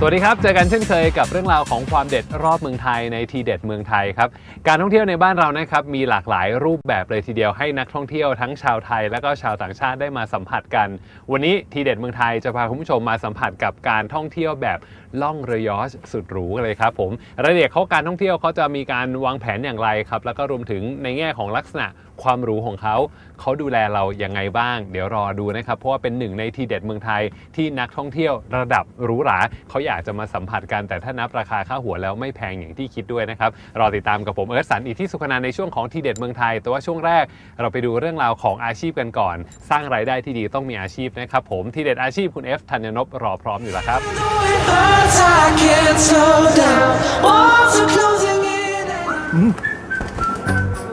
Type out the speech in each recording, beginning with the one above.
สวัสดีครับ เจอกันเช่นเคยกับเรื่องราวของความเด็ดรอบเมืองไทยในทีเด็ดเมืองไทยครับ การท่องเที่ยวในบ้านเรานะครับมีหลากหลายรูปแบบเลยทีเดียวให้นักท่องเที่ยวทั้งชาวไทย และก็ชาวต่างชาติได้มาสัมผัสกัน วันนี้ทีเด็ดเมืองไทยจะพาคุณผู้ชมมาสัมผัสกับการท่องเที่ยวแบบล่องเรือยอชสุดหรูกันเลยครับผมรายละเอียดเขาการท่องเที่ยวเขาจะมีการวางแผนอย่างไรครับแล้วก็รวมถึงในแง่ของลักษณะ ความหรูของเขา เขาดูแลเรายังไงบ้าง เดี๋ยวรอดูนะครับ เพราะว่าเป็นหนึ่งในทีเด็ดเมืองไทยที่นักท่องเที่ยวระดับหรูหราเขาอยากจะมาสัมผัสกันแต่ถ้านับราคาค่าหัวแล้วไม่แพงอย่างที่คิดด้วยนะครับรอติดตามกับผมเอิร์ธสันอิทธิสุขนันท์ในช่วงของทีเด็ดเมืองไทย แต่ว่าช่วงแรกเราไปดูเรื่องราวของอาชีพกันก่อน สร้างรายได้ที่ดีต้องมีอาชีพนะครับผมทีเด็ดอาชีพคุณเอฟธัญญนพรอพร้อมอยู่แล้วครับ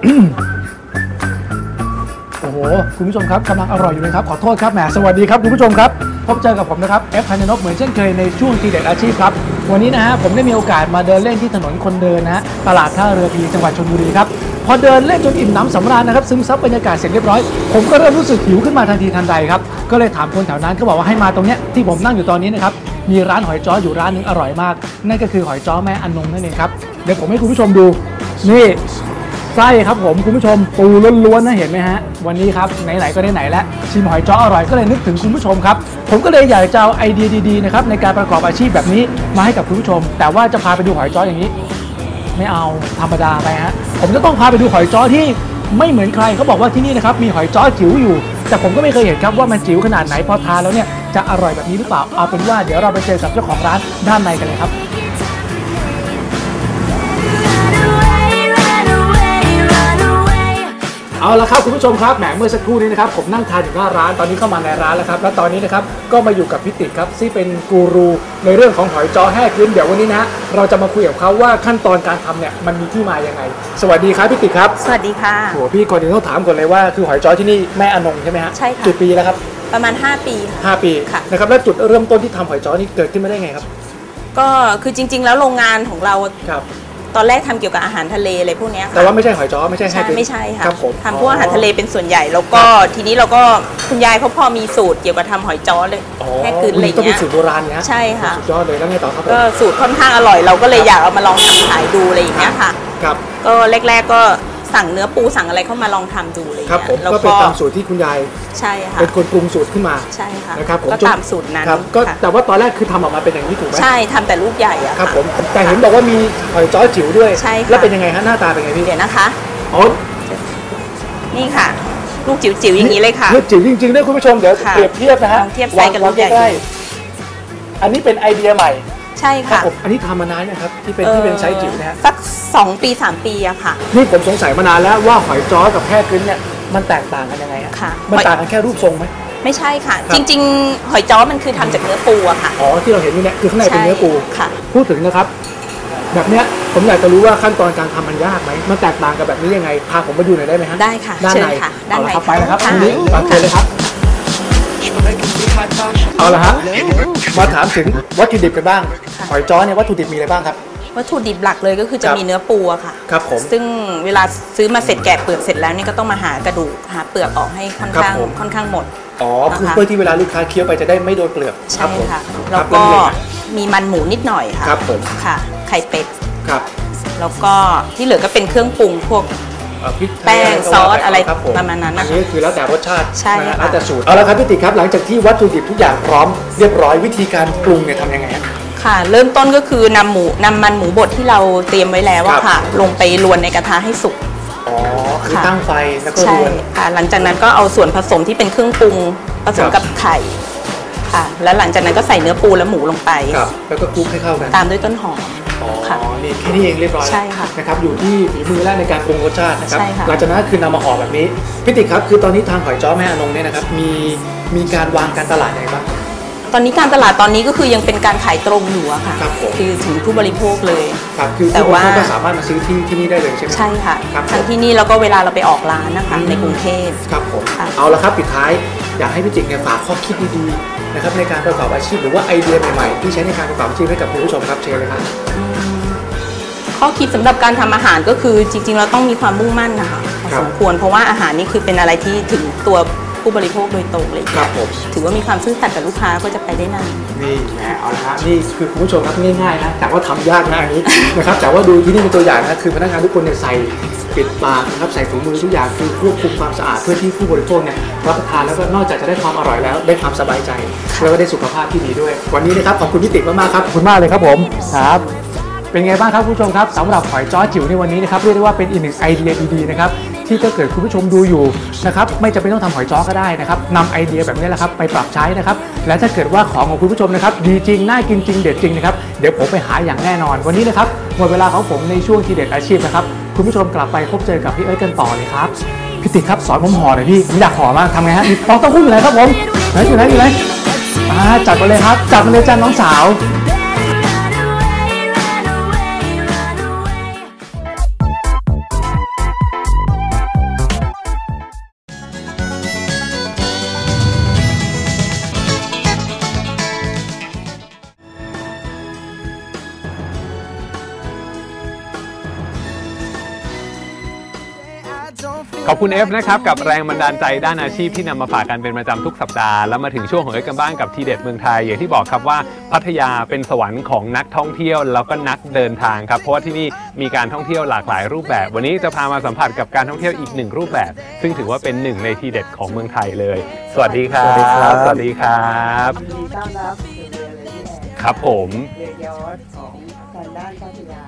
Hurts, อ้โห คุณผู้ชมครับกำลังอร่อยอยู่เลยครับ ขอโทษครับแหมสวัสดีครับคุณผู้ชมครับ พบเจอกับผมนะครับเอฟพันนกเหมือนเช่นเคยในช่วงทีเด็ดอาชีพครับ วันนี้นะฮะผมได้มีโอกาสมาเดินเล่นที่ถนนคนเดินนะฮะตลาดท่าเรือพีจังหวัดชลบุรีครับพอเดินเล่นจนอิ่มน้ำสำราญนะครับซึมซับบรรยากาศเสร็จเรียบร้อย ผมก็เริ่มรู้สึกหิวขึ้นมาทันทีทันใดครับก็เลยถามคนแถวนั้นก็บอกว่าให้มาตรงเนี้ยที่ผมนั่งอยู่ตอนนี้นะครับมีร้านหอยจ้ออยู่ร้านหนึงอร่อยมาก นั่นก็คือหอยจ้อแม่อนงนั่นเองครับเดี๋ยวผมให้คุณผู้ชมดูนี่ ไส้ครับผมคุณผู้ชมปูล้วนๆนะเห็นไหมฮะ วันนี้ครับไหนๆก็ไหนๆแล้วชิมหอยจ้ออร่อยก็เลยนึกถึงคุณผู้ชมครับ ผมก็เลยอยากจะเอาไอเดียดีๆนะครับในการประกอบอาชีพแบบนี้มาให้กับคุณผู้ชม แต่ว่าจะพาไปดูหอยจ้ออย่างนี้ ไม่เอาธรรมดาไปฮะผมจะต้องพาไปดูหอยจ้อที่ไม่เหมือนใครเขาบอกว่าที่นี่นะครับมีหอยจ้อจิ๋วอยู่ แต่ผมก็ไม่เคยเห็นครับว่ามันจิ๋วขนาดไหนพอทานแล้วเนี่ยจะอร่อยแบบนี้หรือเปล่าเอาเป็นว่าเดี๋ยวเราไปเจอกับเจ้าของร้านด้านในกันเลยครับ เอาละครับคุณผู้ชมครับแหมเมื่อสักครู่นี้นะครับผมนั่งทานอยู่หน้าร้านตอนนี้เข้ามาในร้านแล้วครับ แล้วตอนนี้นะครับก็มาอยู่กับพิติกครับที่เป็นกูรูในเรื่องของหอยจ้อแห้กลิ้นเดี๋ยววันนี้นะ เราจะมาคุยกับเขาว่าขั้นตอนการทำเนี่ยมันมีที่มายังไง สวัสดีครับพิติกครับสวัสดีค่ะโอ้โหพี่ก่อนอื่นต้องถามก่อนเลยว่าคือหอยจ้อที่นี่แม่อนงใช่ไหมฮะใช่ค่ะ กี่ปีแล้วครับประมาณ 5 ปีค่ะ ห้าปีค่ะ นะครับแล้วจุดเริ่มต้นที่ทำหอยจ้อนี่เกิดขึ้นมาได้ไงครับก็คือจริง ๆ แล้วโรงงานของเราครับ ตอนแรกทำเกี่ยวกับอาหารทะเลอะไรพวกเนี้ยค่ะแต่ว่าไม่ใช่หอยจ้อไม่ใช่แห้ใช่กลิ้นไม่ใช่ค่ะครับผมทำพวกอาหารทะเลเป็นส่วนใหญ่ แล้วก็ทีนี้เราก็คุณยายเขาพอมีสูตรเกี่ยวกับทำหอยจ้อเลยอ๋อแค่คืนอะไรต้องเป็เงี้นยสูตรโบราณเนี่ยใช่ค่ะสุดยอดเลยแล้วไงต่อครับผมก็สูตรค่อนข้างอร่อยเราก็เลยอยากเอามาลองทำขายดูอะไรอย่างเงี้ยค่ะครับก็แรก ๆก็ สั่งเนื้อปูสั่งอะไรเข้ามาลองทำดูอะไรครับเงี้ผมยแล้วก็เป็นก็ตามสูตรที่คุณยายใช่ค่ะเป็นคนปรุงสูตรขึ้นมาใช่ค่ะนะครับผมก็ตามสูตรนั้นครับก็ค่ะแต่ว่าตอนแรกคือทำออกมาเป็นอย่างนี้ถูกไหมใช่ทำแต่ลูกใหญ่อะครับค่ะผมแต่เห็นบอกว่ามีหอยจ้อจิ๋วด้วยใช่ค่ะแล้วเป็นยังไงฮะหน้าตาเป็นไงพี่เดี๋ยวนะคะอ๋อนี่ค่ะ ลูกจิ๋วๆอย่างนี้เลยค่ะคือจิ๋วจริงๆด้วยคุณผู้ชมเดี๋ยวค่ะเปรียบเทียบนะฮะลองเทียบไซส์กับวางลูกใหญ่ใล้ๆอันนี้เป็นไอเดียใหม่ ใช่ครับค่ะผมอันนี้ทำมานานนะครับที่เป็นที่เป็นไซส์จิ๋วนะฮะสัก 2 ปี 3 ปีอะค่ะ นี่ผมสงสัยมานานแล้วว่าหอยจ้อกับแพร่กึ้นเนี่ยมันแตกต่างกันยังไงฮะค่ะมันต่างกันแค่รูปทรงไหมไม่ใช่ค่ะครับจริง ๆ หอยจ้อมันคือทำจากเนื้อปูอะค่ะอ๋อที่เราเห็นนี่เนี่ยคือข้างในเป็นเนื้อปูใช่ค่ะ พูดถึงนะครับแบบเนี้ยผมอยากจะรู้ว่าขั้นตอนการทำมันยากไหมมันแตกต่างกับแบบนี้ยังไงพาผมไปดูหน่อยได้ไหมฮะได้ค่ะด้านเชิในญค่ะด้านเอาในละครับไปเลยครับค่ะทีนี้ปาเชิญเลยครับ เอาละฮะมาถามถึงวัตถุดิบกันบ้างหอยจ้อเนี่ยวัตถุดิบมีอะไรบ้างครับวัตถุดิบหลักเลยก็คือจะครับมีเนื้อปูอะค่ะ ครับผม ซึ่งเวลาซื้อมาเสร็จแกะเปลือกเสร็จแล้วเนี่ยก็ต้องมาหากระดูกหาเปลือกออกให้ค่อนข้างครับผมค่อนข้างหมด อ๋อ คือนะคะเพื่อที่เวลาลูกค้าเคี้ยวไปจะได้ไม่โดนเปลือก ใช่ค่ะคแล้รัวบผมก็ครับมีมันหมูนิดหน่อยค่ะ ครับผม ค่ะ ไข่เป็ด ครับ แล้วก็ที่เหลือก็เป็นเครื่องปรุงพวกเอ่อ พริกไทยแป้งก็ซอสว่าปอะไรคบผประมาณนั้นนะคะอันนี้คือแล้วแต่รสชาติใช่นะฮะค่ะแล้วแต่สูตรเอาละครับพี่ติ๊กครับหลังจากที่วัตถุดิบทุกอย่างพร้อม เรียบร้อยวิธีการปรุงเนี่ยทำยังไงฮะค่ะเริ่มต้นก็คือนำหมูนำมันหมูบดที่เราเตรียมไว้แล้วครัอะบค่ะ ลงไปรวนในกระทะให้สุกอ๋อคือค่ะตั้งไฟแล้วก็ใช่รวนค่ะหลังจากนั้นก็เอาส่วนผสมที่เป็นเครื่องปรุงผสมครับกับไข่ค่ะ แล้วหลังจากนั้นก็ใส่เนื้อปูและหมูลงไปครับแล้วก็คลุกให้เข้ากันตามด้วยต้นหอม อ๋อค่ะนี่แค่นี้เองเรียบร้อยใช่ค่ะนะครับอยู่ที่ฝีมือและในการปรุงรสชาตินะครับใช่ค่ะหลังจากนั้นคือนำมาห่อแบบนี้พี่ติ๊กครับคือตอนนี้ทางหอยจ้อแม่อนงเนี่ยนะครับมีมีการวางการตลาดยังไงบ้าง ตอนนี้การตลาดตอนนี้ก็คือยังเป็นการขายตรงอยู่อะค่ะครับผมคือถึงผู้บริโภคเลย ครับคือแต่ผู้บริว่าโภคก็สามารถมาซื้อที่ที่นี่ได้เลยใช่ไหม ใช่ค่ะครับทั้งที่นี่แล้วก็เวลาเราไปออกร้านนะคะอืม ในกรุงเทพ ครับผมค่ะ เอาละครับปิดท้ายอยากให้พี่จิกเนี่ยฝากข้อคิดดีๆ นะครับในการประกอบอาชีพหรือว่าไอเดียใหม่ๆที่ใช้ในการประกอบอาชีพให้กับคุณผู้ชมครับเชิญเลยครับข้อคิดสำหรับการทำอาหารก็คือจริงๆ เราต้องมีความมุ่งมั่นนะคะพอครับสมควรเพราะว่าอาหารนี่คือเป็นอะไรที่ถึงตัว ผู้บริโภคโดยตรงเลยครับผม ถือว่ามีความซื่อสัตย์กับลูกค้าก็จะไปได้นานนี่นะเอาละฮะนี่คือคุณผู้ชมครับง่ายๆนะแต่ว่าทำยากนะอันนี้นะครับแต่ว่าดูที่นี่เป็นตัวอย่างนะคือพนักงานทุกคนเนี่ยใส่ปิดปากนะครับใส่ถุงมือทุกอย่างคือควบคุมความสะอาดเพื่อที่ผู้บริโภคเนี่ยรับประทานแล้วก็นอกจากจะได้ความอร่อยแล้วได้ความสบายใจ แล้วก็ได้สุขภาพที่ดีด้วย วันนี้นะครับขอบคุณพี่ติ๊กมากๆครับขอบคุณมากเลยครับผมครับเป็นไงบ้างครับคุณผู้ชมครับสำหรับหอยจ้อจิ๋วในวันนี้นะครับเรียกได้ว่าเป็นอีกหนึ่งไอเดียดีๆนะครับ ที่ถ้าเกิดคุณผู้ชมดูอยู่นะครับไม่จำเป็นต้องทำหอยจ้อก็ได้นะครับนำไอเดียแบบนี้แหละครับไปปรับใช้นะครับและถ้าเกิดว่าของของคุณผู้ชมนะครับดีจริงน่ากินจริงเด็ดจริงนะครับเดี๋ยวผมไปหาอย่างแน่นอน วันนี้นะครับหมดเวลาของผมในช่วงทีเด็ดอาชีพนะครับคุณผู้ชมกลับไปพบเจอกับพี่เอิร์ธกันต่อเลยครับพี่ติ๊กครับสอนผมห่อหน่อยพี่ผมอยากห่อมากทำไงฮะมีฟองต้าหู้อยู่ไหนครับผมไหนอยู่ไหนอยู่ไหนจัดมาเลยครับจัดมาเลยจ้าน้องสาว อบคุณ F นะครับ กับแรงบันดาลใจด้านอาชีพที่นำมาฝากกันเป็นประจำทุกสัปดาห์ แล้วมาถึงช่วงของเอ็กกันบ้างกับทีเด็ดเมืองไทย อย่างที่บอกครับว่าพัทยาเป็นสวรรค์ของนักท่องเที่ยว แล้วก็นักเดินทางครับ เพราะว่าที่นี่มีการท่องเที่ยวหลากหลายรูปแบบ วันนี้จะพามาสัมผัสกับการท่องเที่ยวอีกหนึ่งรูปแบบ ซึ่งถือว่าเป็นหนึ่งในทีเด็ดของเมืองไทยเลย สวัสดีครับ สวัสดีครับสวัสดีครับยินดีต้อนรับสู่เรือเลยที่แอร์ครับผม เรือยอชต์ของทางด้านพัทยา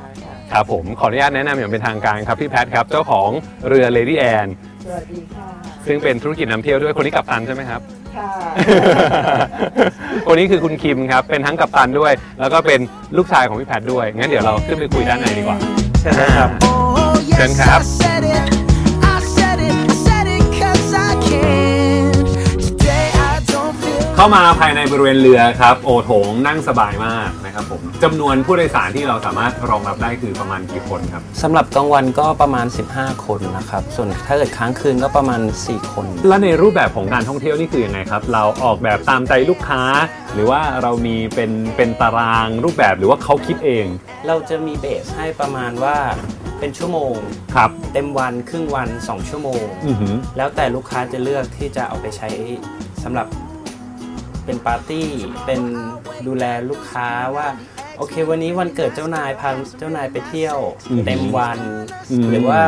ค่ะครับผมขออนุญาตแนะนำอย่างเป็นทางการครับพี่แพทครับเจ้าของเรือ Lady Anne สวัสดีค่ะ ซึ่งเป็นธุรกิจนำเที่ยวด้วยคนนี้กับตันใช่ไหมครับ ค่ะ คนนี้คือคุณคิมครับ เป็นทั้งกัปตันด้วย แล้วก็เป็นลูกชายของพี่แพทด้วย งั้นเดี๋ยวเราขึ้นไปคุยด้านในดีกว่าใช่ไหมครับ Oh, Jen yes, Cap. I said it. I said it. I said it 'cause I can. Today I don't feel เข้ามาภายในบริเวณเรือครับ โอโถงนั่งสบายมากนะ ครับผมจำนวนผู้โดยสารที่เราสามารถรองรับได้คือประมาณกี่คนครับ สำหรับกลางวันก็ประมาณ 15 คนนะครับ ส่วนถ้าเกิดค้างคืนก็ประมาณ 4 คน แล้วในรูปแบบของการท่องเที่ยวนี่คือยังไงครับ เราออกแบบตามใจลูกค้า หรือว่าเรามีเป็นเป็นตารางรูปแบบหรือว่าเขาคิดเองเราจะมีเบสให้ประมาณว่าเป็นชั่วโมง ครับเต็มวันครึ่งวัน 2 ชั่วโมง อือหือ แล้วแต่ลูกค้าจะเลือกที่จะเอาไปใช้สำหรับ เป็นปาร์ตี้ เป็นดูแลลูกค้าว่าโอเค วันนี้วันเกิดเจ้านายพาเจ้านายไปเที่ยวอืมเต็มวันอืมหรือว่า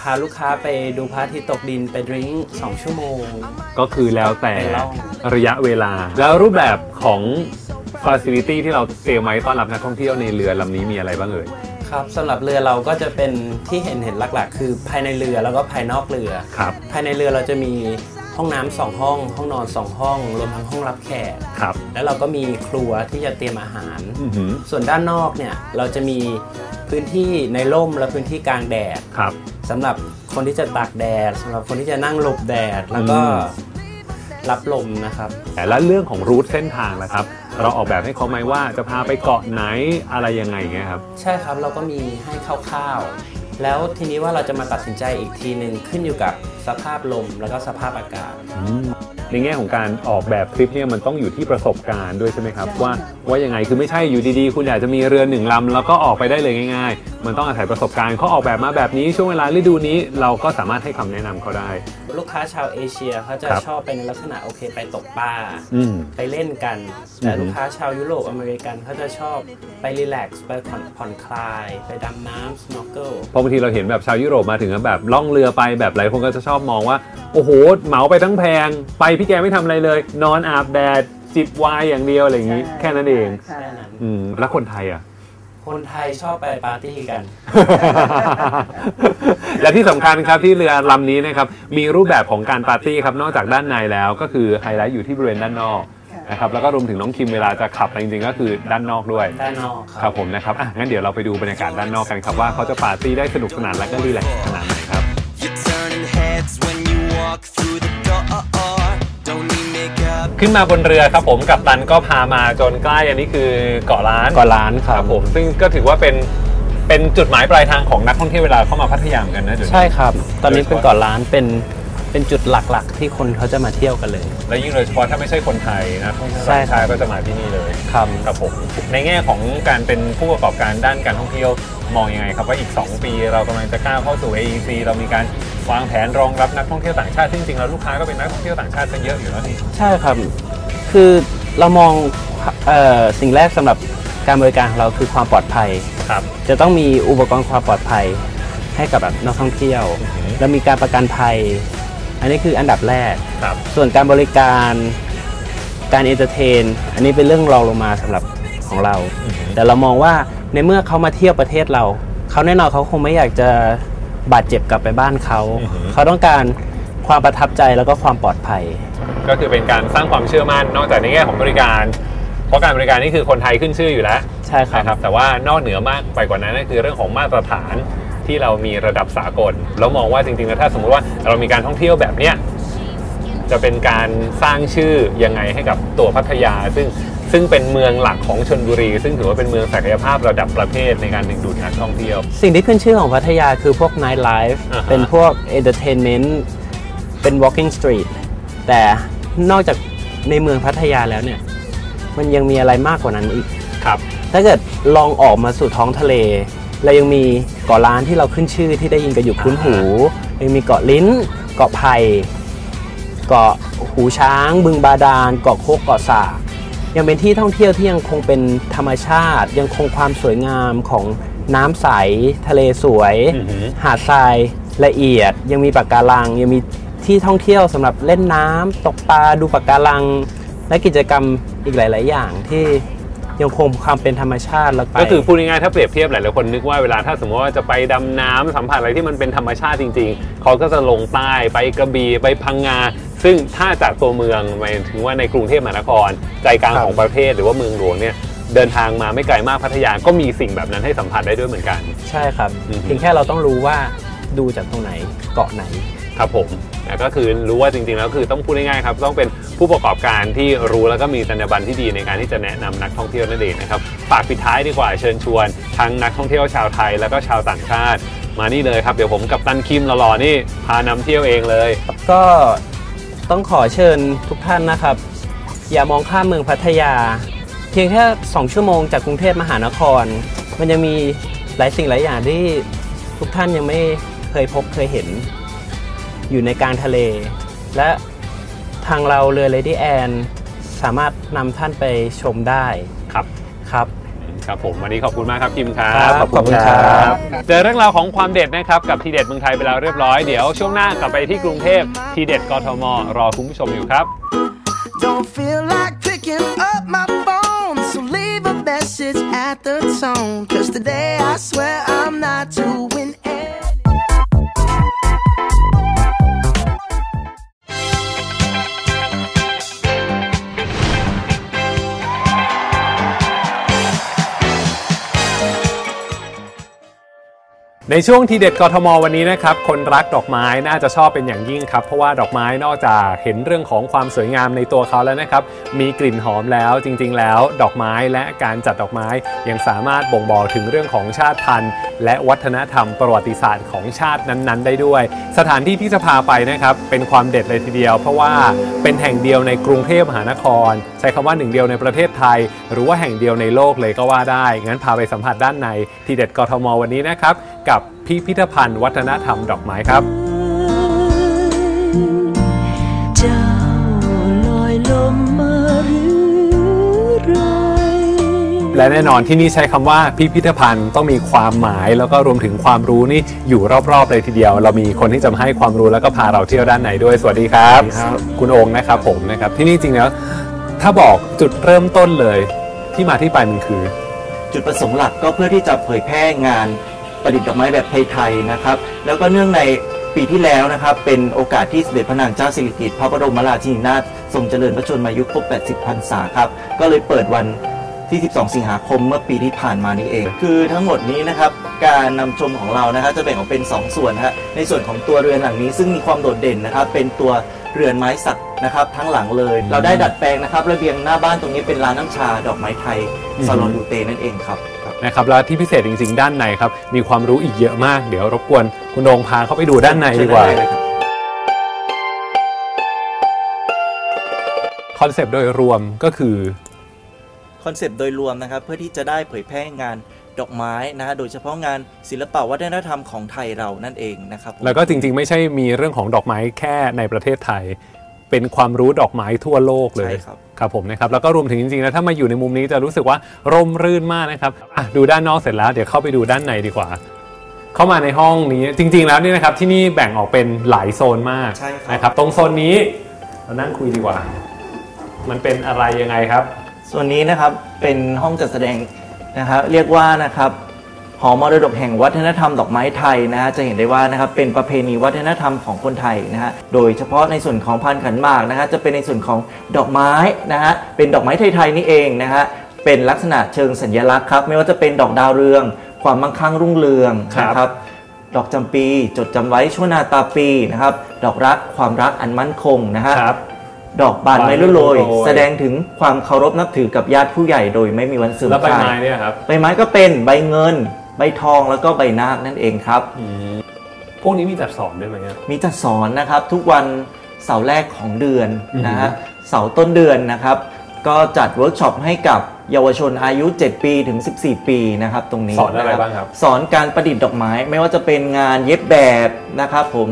พาลูกค้าไปดูพระอาทิตย์ตกดินไปดริงก์สองชั่วโมง ก็คือแล้วแต่ไปเล่าระยะเวลา แล้วรูปแบบของ Facility ที่เราเตรียมไว้ต้อนรับนักท่องเที่ยวในเรือลำนี้มีอะไรบ้างเอ่ยครับสำหรับเรือเราก็จะเป็นที่เห็นเห็นหลักๆ คือภายในเรือแล้วก็ภายนอกเรือครับภายในเรือเราจะมี ห้องน้ำสองห้อง ห้องนอนสองห้อง รวมทั้งห้องรับแขก ครับ แล้วเราก็มีครัวที่จะเตรียมอาหาร อือหือส่วนด้านนอกเนี่ยเราจะมีพื้นที่ในร่มและพื้นที่กลางแดดครับ สำหรับคนที่จะตากแดดสำหรับคนที่จะนั่งหลบแดดแล้วก็อืม รับลมนะครับ แต่ละเรื่องของรูทเส้นทางนะครับ เราออกแบบให้เขาไหมว่าจะพาไปเกาะไหนอะไรยังไงเงี้ยครับ ใช่ครับ เราก็มีให้คร่าวๆ แล้วทีนี้ว่าเราจะมาตัดสินใจอีกทีหนึ่งขึ้นอยู่กับ สภาพลมแล้วก็สภาพอากาศ ในแง่ของการออกแบบทริปเนี่ยมันต้องอยู่ที่ประสบการณ์ด้วยใช่ไหมครับ ว่าว่ายังไงคือไม่ใช่อยู่ดีๆ คุณอยากจะมีเรือหนึ่งลำแล้วก็ออกไปได้เลยง่าย ๆ มันต้องอาศัยประสบการณ์เขาออกแบบมาแบบนี้ช่วงเวลาฤดูนี้เราก็สามารถให้คำแนะนำเขาได้ ลูกค้าชาวเอเชียเขาจะครับชอบไปในลักษณะโอเคไปตกปลาอืมไปเล่นกันแต่อือฮึลูกค้าชาวยุโรปอเมริกันเขาจะชอบไปรีแลกซ์ไปผ่อนผ่อนคลาย ไปดำน้ำ snorkel เพราะบางทีเราเห็นแบบชาวยุโรปมาถึงแล้วแบบล่องเรือไปแบบหลายคนก็จะชอบมองว่า โอ้โห เหมาไปทั้งแพง ไปพี่แกไม่ทำอะไรเลย นอนอาบแดดจิบไวน์อย่างเดียวอะไรอย่างนี้ใช่แค่นั้นเองใช่แค่นั้นอืมแล้วคนไทยอะ คนไทยชอบไปปาร์ตี้กัน และที่สำคัญครับที่เรือลำนี้นะครับมีรูปแบบของการปาร์ตี้ครับนอกจากด้านในแล้วก็คือไฮไลท์อยู่ที่บริเวณด้านนอกนะครับแล้วก็รวมถึงน้องคิมเวลาจะขับไปจริงๆก็คือด้านนอกด้วยด้านนอกครับผมนะครับอะงั้นเดี๋ยวเราไปดูบรรยากาศด้านนอกกันครับว่าเขาจะปาร์ตี้ได้สนุกสนานและก็รีแลกซ์ขนาดไหน heads when you walk through the door. Don't need makeup. ขึ้นมาบนเรือครับผมกับตันก็พามาจนใกล้อันนี้คือเกาะล้านเกาะล้านคครัรับบผมซึ่งก็ถือว่าเป็นเป็นจุดหมายปลายทางของนักท่องเที่ยวเวลาเข้ามาพัทยาเหมือนกันนะเดี๋ยวนี้ ใช่ครับ ตอนนี้เป็นเกาะล้านเป็นเป็นจุดหลักๆ ที่คนเขาจะมาเที่ยวกันเลย และยิ่งโดยเฉพาะถ้าไม่ใช่คนไทยนะท่องเที่ยวใช่ต่างครัชาบติก็จะมาที่นี่เลยครับ ครับผมในแง่ของการเป็นผู้ประกอบการด้านการท่องเที่ยว มองยังไงครับว่าอีก 2 ปี เรากำลังจะก้าวเข้าสู่ AEC เรามีการวางแผนรองรับนักท่องเที่ยวต่างชาติซึ่งจริงๆแล้วลูกค้าก็เป็นนักท่องเที่ยวต่างชาติซะเยอะอยู่แล้วนี่ใช่ครับ คือเรามองเอ่อสิ่งแรกสำหรับการบริการของเราคือความปลอดภัยครับจะต้องมีอุปกรณ์ความปลอดภัยให้กับแบบนักท่องเที่ยวอือหือและมีการประกันภัย อันนี้คืออันดับแรกครับส่วนการบริการการเอนเตอร์เทน อันนี้เป็นเรื่องรองลงมาสำหรับ ของเราอือหือแต่เรามองว่าในเมื่อเขามาเที่ยวประเทศเรา เขาแน่นอนเขาคงไม่อยากจะบาดเจ็บกลับไปบ้านเขาอือหือเขาต้องการความประทับใจแล้วก็ความปลอดภัย ก็คือเป็นการสร้างความเชื่อมั่นนอกจากในแง่ของบริการ เพราะการบริการนี่คือคนไทยขึ้นชื่ออยู่แล้ว ใช่ครับนะครับแต่ว่านอกเหนือมากไปกว่านั้นก็คือเรื่องของมาตรฐานที่เรามีระดับสากล แล้วมองว่าจริงๆแล้วถ้าสมมุติว่าเรามีการท่องเที่ยวแบบเนี้ยจะเป็นการสร้างชื่อยังไงให้กับตัวพัทยา ซึ่ง ซึ่งเป็นเมืองหลักของชนบุรี ซึ่งถือว่าเป็นเมืองศักยภาพระดับประเทศในการดึงดูดนักท่องเที่ยว สิ่งที่ขึ้นชื่อของพัทยาคือพวก night life อ่าฮะเป็นพวก entertainment เป็น walking street แต่นอกจากในเมืองพัทยาแล้วเนี่ย มันยังมีอะไรมากกว่านั้นอีกครับ ถ้าเกิดลองออกมาสู่ท้องทะเลเรายังมีเกาะล้านที่เราขึ้นชื่อที่ได้ยินกันอยู่คุ้นหู ยังมีเกาะลิ้น เกาะไผ่เกาะหูช้าง บึงบาดาล เกาะโคกเกาะสาก ยังเป็นที่ท่องเที่ยวที่ยังคงเป็นธรรมชาติ ยังคงความสวยงามของน้ำใส ทะเลสวย อือหือ หาดทรายละเอียด ยังมีปะการัง ยังมีที่ท่องเที่ยวสำหรับเล่นน้ำตกปลาดูปะการัง และกิจกรรมอีกหลาย ๆ อย่างที่ ยังคงความเป็นธรรมชาติแล้วไปก็คือพูดง่ายๆถ้าเปรียบเทียบหลายๆคนนึกว่าเวลาถ้าสมมติว่าจะไปดำน้ำสัมผัสอะไรที่มันเป็นธรรมชาติจริง ๆ เขาก็จะลงใต้ไปกระบี่ไปพังงา ซึ่งถ้าจากตัวเมืองหมายถึงว่าในกรุงเทพมหานคร ใจกลางครับของประเทศหรือว่าเมืองหลวงเนี่ยเดินทางมาไม่ไกลมากพัทยาก็มีสิ่งแบบนั้นให้สัมผัสได้ด้วยเหมือนกัน ใช่ครับอือฮึเพียงแค่เราต้องรู้ว่าดูจากตรงไหนเกาะไหนครับผม นะก็คือรู้ว่าจริงๆแล้วคือต้องพูดง่ายๆครับต้องเป็นผู้ประกอบการที่รู้แล้วก็มีจรรยาบรรณที่ดีในการที่จะแนะนำนักท่องเที่ยวนั่นเองนะครับฝากปิดท้ายดีกว่าเชิญชวน ทั้งนักท่องเที่ยวชาวไทยแล้วก็ชาวต่างชาติ มานี่เลยครับเดี๋ยวผมกับตันคิมหล่อๆนี่พานำเที่ยวเองเลยก็ต้องขอเชิญทุกท่านนะครับ อย่ามองข้ามเมืองพัทยา เพียงแค่ 2 ชั่วโมงจากกรุงเทพมหานคร มันยังมีหลายสิ่งหลายอย่างที่ทุกท่านยังไม่เคยพบเคยเห็น อยู่ในกลางทะเล และทางเราเรือ Lady Anne สามารถนำท่านไปชมได้ครับครับ ครับผมวันนี้ขอบคุณมากครับคิมครับครับ ขอบคุณครับเจอเรื่องราวของความเด็ดนะครับกับทีเด็ดเมืองไทยไปแล้วเรียบร้อยเดี๋ยวช่วงหน้ากลับไปที่กรุงเทพทีเด็ดกทมรอคุณผู้ชมอยู่ครับ Don't feel like picking up my phone, so leave a message at the tone. Cause today I swear I'm not doing ในช่วงทีเด็ดกทมวันนี้นะครับคนรักดอกไม้น่าจะชอบเป็นอย่างยิ่งครับ เพราะว่าดอกไม้นอกจากเห็นเรื่องของความสวยงามในตัวเขาแล้วนะครับ มีกลิ่นหอมแล้วจริงๆ แล้ว ดอกไม้และการจัดดอกไม้ยังสามารถบ่งบอกถึงเรื่องของชาติพันธุ์ และวัฒนธรรมประวัติศาสตร์ของชาตินั้นๆ ได้ด้วย สถานที่ที่จะพาไปนะครับเป็นความเด็ดเลยทีเดียว เพราะว่าเป็นแห่งเดียวในกรุงเทพมหานคร ช้คำว่าหนึ่งเดียวในประเทศไทย หรือว่าแห่งเดียวในโลกเลยก็ว่าได้ งั้นพาไปสัมผัสด้านในทีเด็ดกทมวันนี้นะครับ กับพิพิธภัณฑ์วัฒนธรรมดอกไม้ครับเจ้าลอยลมมาหรือไรและแน่นอนที่นี่ใช้คำว่าพิพิธภัณฑ์ต้องมีความหมาย แล้วก็รวมถึงความรู้นี่อยู่รอบๆเลยทีเดียว เรามีคนที่จะมาให้ความรู้แล้วก็พาเราเที่ยวด้านในด้วยสวัสดีครับ คุณโองค์นะครับผมนะครับที่นี่จริงแล้ว ถ้าบอกจุดเริ่มต้นเลยที่มาที่ไปมันคือ จุดประสงค์หลักก็เพื่อที่จะเผยแพร่งานประดิษฐ์ดอกไม้แบบไทยๆนะครับ แล้วก็เนื่องในปีที่แล้วนะครับ เป็นโอกาสที่สมเด็จพระนางเจ้าสิริกิติ์พระบรมราชินีนาถทรงเจริญพระชนมายุครบ 80 พรรษาครับ ก็เลยเปิดวัน ที่ 12 สิงหาคมเมื่อปีที่ผ่านมานี้เอง คือทั้งหมดนี้นะครับการนำชมของเรานะครับจะแบ่งออกเป็น 2 ส่วนนะฮะในส่วนของตัวเรือนหลังนี้ซึ่งมีความโดดเด่นนะครับเป็นตัวเรือนไม้สักนะครับทั้งหลังเลย เราได้ดัดแปลงนะครับระเบียงหน้าบ้านตรงนี้เป็นร้านน้ำชาดอกไม้ไทยซาลอนดูเตนั่นเองครับครับนะครับแล้วที่พิเศษจริง ๆ ด้านในครับมีความรู้อีกเยอะมาก เดี๋ยวรบกวนคุณโดงพาเข้าไปดูด้านในดีกว่าเชิญได้เลยครับคอนเซปต์โดยรวมก็คือค อนเซปต์โดยรวมนะครับ เพื่อที่จะได้เผยแพร่งานดอกไม้นะฮะโดยเฉพาะงานศิลปะวัฒนธรรมของไทยเรานั่นเองนะครับผมแล้วก็จริงๆ ไม่ใช่มีเรื่องของดอกไม้แค่ในประเทศไทย เป็นความรู้ดอกไม้ทั่วโลกเลยใช่ครับครับผมนะครับแล้วก็รวมถึงจริงๆแล้วถ้ามาอยู่ในมุมนี้จะรู้สึกว่าร่มรื่นมากนะครับอะดูด้านนอกเสร็จแล้วเดี๋ยวเข้าไปดูด้านในดีกว่าเข้ามาในห้องนี้จริง ๆ แล้วนี่นะครับที่นี่แบ่งออกเป็นหลายโซนมากใช่ครับนะครับ ตรงโซนนี้เรานั่งคุยดีกว่า มันเป็นอะไรยังไงครับ ส่วนนี้นะครับเป็นห้องจัดแสดงนะครับเรียกว่านะครับหอมรดกแห่งวัฒนธรรมดอกไม้ไทยนะฮะจะเห็นได้ว่านะครับเป็นประเพณีวัฒนธรรมของคนไทยนะฮะโดยเฉพาะในส่วนของพันขันหมากนะฮะจะเป็นในส่วนของดอกไม้นะฮะเป็นดอกไม้ไทยๆนี่เองนะฮะเป็นลักษณะเชิงสัญลักษณ์ครับไม่ว่าจะเป็นดอกดาวเรือง ความมั่งคั่งรุ่งเรืองครับนะครับดอกจำปี จดจำไว้ชั่วนาตาปีนะครับดอกรักความรักอันมั่นคงนะฮะครับ ดอกบานไม้รุ่นโรยบานไม้รุ่นโรย แสดงถึงความเคารพนับถือกับญาติผู้ใหญ่โดยไม่มีวันเสื่อมแล้วใบคลาไม้ยเนี่ยครับใบไม้ก็เป็นใบเงิน ใบทองแล้วก็ใบนาคนั่นเองครับ พวกนี้มีจัดสอนด้วยไหมครับ มีจัดสอนนะครับทุกวันเสาร์แรกของเดือนอือฮึนะฮะเสาร์ต้นเดือนนะครับ ก็จัดเวิร์กช็อปให้กับเยาวชนอายุ 7 ปีถึง 14 ปีนะครับตรงนี้สอนอะไรคบ้างครับ สอนการประดิษฐ์ดอกไม้ ไม่ว่าจะเป็นงานเย็บแบบนะครับผม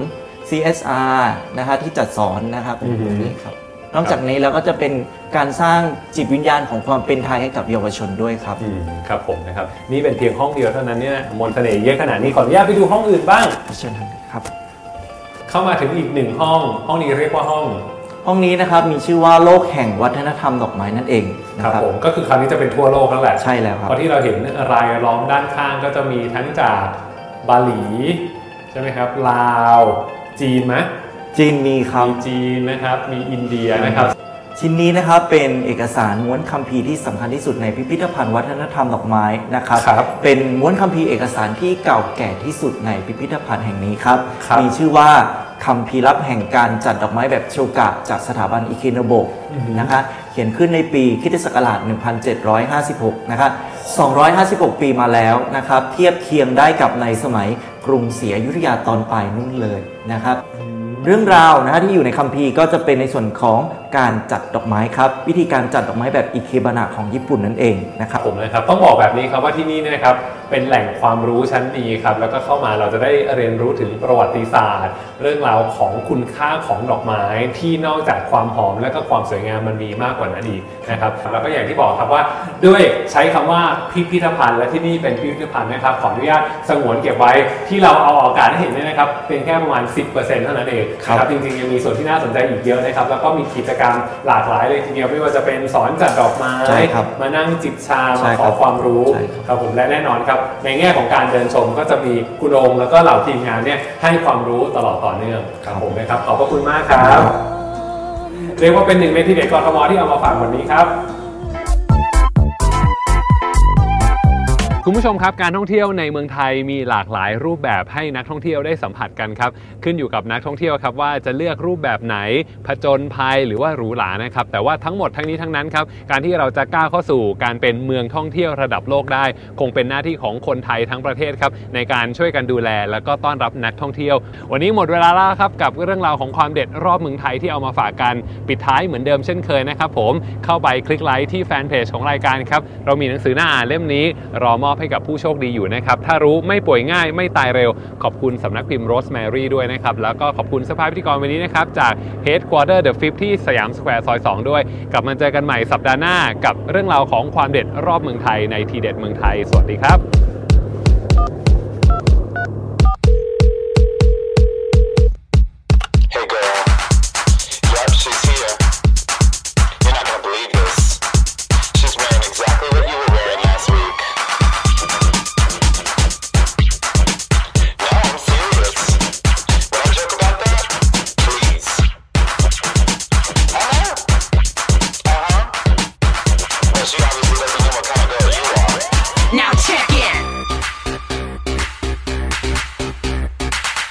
CSR นะฮะที่จัดสอนนะครับผมตรงนี้ครับ นอกจากนี้แล้วก็จะเป็นการสร้างจิตวิญญาณของความเป็นไทยให้กับเยาวชนด้วยครับ อืมครับผมนะครับนี่เป็นเพียงห้องเดียวเท่านั้นเนี่ยมนต์เสน่ห์เยอะขนาดนี้ขออนุญาตไปดูห้องอื่นบ้าง เชิญครับ เข้ามาถึงอีกหนึ่งห้อง ห้องนี้เรียกว่าห้อง ห้องนี้นะครับมีชื่อว่าโลกแห่งวัฒนธรรมดอกไม้นั่นเองนะคครัรับบ ผมก็คือคราวนี้จะเป็นทั่วโลกแล้วแหละใช่แล้วครับ เพราะที่เราเห็นรายล้อมด้านข้างก็จะมีทั้งจากบาหลีใช่ไหมครับลาว จีนไหม จีนมีครับ มีจีนนะครับ มีอินเดียนะครับ ชิ้นนี้นะครับเป็นเอกสารม้วนคัมภีร์ที่สำคัญที่สุดในพิพิธภัณฑ์วัฒนธรรมดอกไม้นะครับ ครับ เป็นม้วนคัมภีร์เอกสารที่เก่าแก่ที่สุดในพิพิธภัณฑ์แห่งนี้ครับ ครับ มีชื่อว่าคัมภีร์ลับแห่งการจัดดอกไม้แบบโชกะจากสถาบันอิเคโนโบะนะคะ เขียนขึ้นในปีคริสตศักราช 1756 นะครับ256 ปีมาแล้วนะครับ เทียบเคียงได้กับในสมัยกรุงศรีอยุธยาตอนปลายนู่นเลยนะครับ เรื่องราวนะฮะที่อยู่ในคัมภีร์ก็จะเป็นในส่วนของ การจัดดอกไม้ครับ วิธีการจัดดอกไม้แบบอิเคบานะของญี่ปุ่นนั่นเองนะครับผมนะครับต้องบอกแบบนี้ครับว่าที่นี่เนยนะครับเป็นแหล่งความรู้ชั้นดีครับแล้วก็เข้ามาเราจะได้เรียนรู้ถึงประวัติศาสตร์ เรื่องราวของคุณค่าของดอกไม้ที่นอกจากความหอมและก็ความสวยงามมันมีมากกว่านั้นอีกนะครับแล้วก็อย่างที่บอกครับว่าด้วยใช้คำว่าพิพิธภัณฑ์ และที่นี่เป็นพิพิธภัณฑ์นะครับขออนุญาตสงวนเก็บไว้ที่เราเอาออกอากาศให้เห็นเนี่ยนะครับเป็นแค่ประมาณ 10%เท่านั้นเองครับนะจริงๆยังมีส่วนที่น่าสนใจอีกเยอะนะครับแล้วก็มีกิจกรรมหลากหลายเลยทีเดียวไม่ว่าจะเป็นสอนจัดดอกไม้ ใช่ครับมานั่งจิบชาใช่มาคขรัอบความรู้ใช่ครับ ครับผมและแน่นอนครับ ในแง่ของการเดินชมก็จะมีคุณโองค์แล้วก็เหล่าทีมงานเนี่ยให้ความรู้ตลอดต่อเนื่องครับผมนะครับขอบพระคุณมากครับ เรียกว่าเป็นหนึ่งในทีเด็ดกรทมที่เอามาฝากวันนี้ครับ คุณผู้ชมครับการท่องเที่ยวในเมืองไทยมีหลากหลายรูปแบบให้นักท่องเที่ยวได้สัมผัสกันครับขึ้นอยู่กับนักท่องเที่ยวครับว่าจะเลือกรูปแบบไหนผจญภัยหรือว่าหรูหรานะครับแต่ว่าทั้งหมดทั้งนี้ทั้งนั้นครับการที่เราจะก้าวเข้าสู่การเป็นเมืองท่องเที่ยวระดับโลกได้ คงเป็นหน้าที่ของคนไทยทั้งประเทศครับในการช่วยกันดูแล แล้วก็ต้อนรับนักท่องเที่ยว วันนี้หมดเวลาแล้วครับกับเรื่องราวของความเด็ดรอบเมืองไทยที่เอามาฝากกันปิดท้ายเหมือนเดิมเช่นเคยนะครับผมเข้าไปคลิกไลค์ที่แฟนเพจของรายการครับเรามีหนังสือหน้าอ่านเล่มนี้รอมอบให้กับผู้โชคดีอยู่นะครับ ถ้ารู้ไม่ป่วยง่ายไม่ตายเร็ว ขอบคุณสำนักพิมพ์โรสแมรี่ด้วยนะครับ แล้วก็ขอบคุณสภาพพิธีกรวันนี้นะครับ จาก Headquarter The Fifth ที่สยามสแควร์ซอย 2 ด้วย กลับมาเจอกันใหม่สัปดาห์หน้ากับเรื่องราวของความเด็ดรอบเมืองไทยในทีเด็ดเมืองไทย สวัสดีครับ